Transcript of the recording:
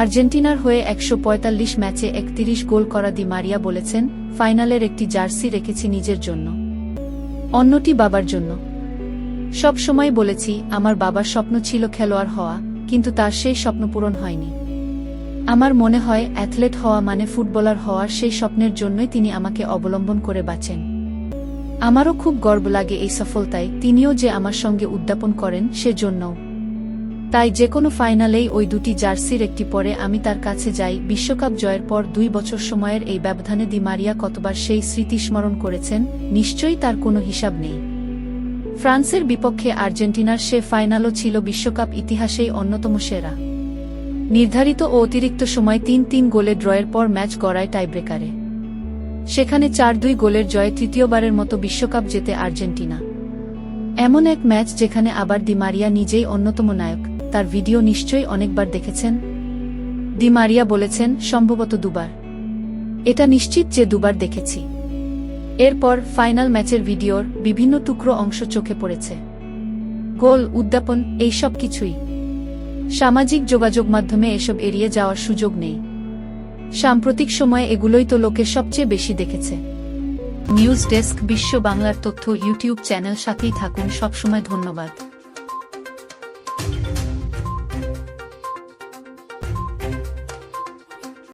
আর্জেন্টিনার হয়ে একশো পঁয়তাল্লিশ ম্যাচে একত্রিশ গোল করা দি মারিয়া বলেছেন, ফাইনালের একটি জার্সি রেখেছি নিজের জন্য। অন্যটি বাবার জন্য। সব সময় বলেছি, আমার বাবার স্বপ্ন ছিল খেলোয়াড় হওয়া, কিন্তু তার সেই স্বপ্ন পূরণ হয়নি। আমার মনে হয়, অ্যাথলেট হওয়া মানে ফুটবলার হওয়ার সেই স্বপ্নের জন্যই তিনি আমাকে অবলম্বন করে বাঁচেন। আমারও খুব গর্ব লাগে এই সফলতায়, তিনিও যে আমার সঙ্গে উদ্যাপন করেন, সেজন্যও। তাই যে কোনো ফাইনালেই ওই দুটি জার্সির একটি পরে আমি তার কাছে যাই। বিশ্বকাপ জয়ের পর দুই বছর সময়ের এই ব্যবধানে দি মারিয়া কতবার সেই স্মৃতি স্মরণ করেছেন, নিশ্চয়ই তার কোনো হিসাব নেই। ফ্রান্সের বিপক্ষে আর্জেন্টিনার সে ফাইনালও ছিল বিশ্বকাপ ইতিহাসেই অন্যতম সেরা। নির্ধারিত ও অতিরিক্ত সময় তিন তিন গোলে ড্রয়ের পর ম্যাচ গড়ায় টাইব্রেকারে। সেখানে চার দুই গোলের জয়ে তৃতীয়বারের মতো বিশ্বকাপ জেতে আর্জেন্টিনা। এমন এক ম্যাচ যেখানে আবার দি মারিয়া নিজেই অন্যতম নায়ক। তার ভিডিও নিশ্চয়ই অনেকবার দেখেছেন? দি মারিয়া বলেছেন, সম্ভবত দুবার। এটা নিশ্চিত যে দুবার দেখেছি। এরপর ফাইনাল ম্যাচের ভিডিওর বিভিন্ন টুকরো অংশ চোখে পড়েছে। গোল, উদ্যাপন, এই সব কিছুই। সামাজিক যোগাযোগ মাধ্যমে এসব এড়িয়ে যাওয়ার সুযোগ নেই। সাম্প্রতিক সময়ে এগুলোই তো লোকে সবচেয়ে বেশি দেখেছে। নিউজ ডেস্ক বিশ্ব বাংলার তথ্য ইউটিউব চ্যানেল সাথেই থাকুন, সবসময় ধন্যবাদ।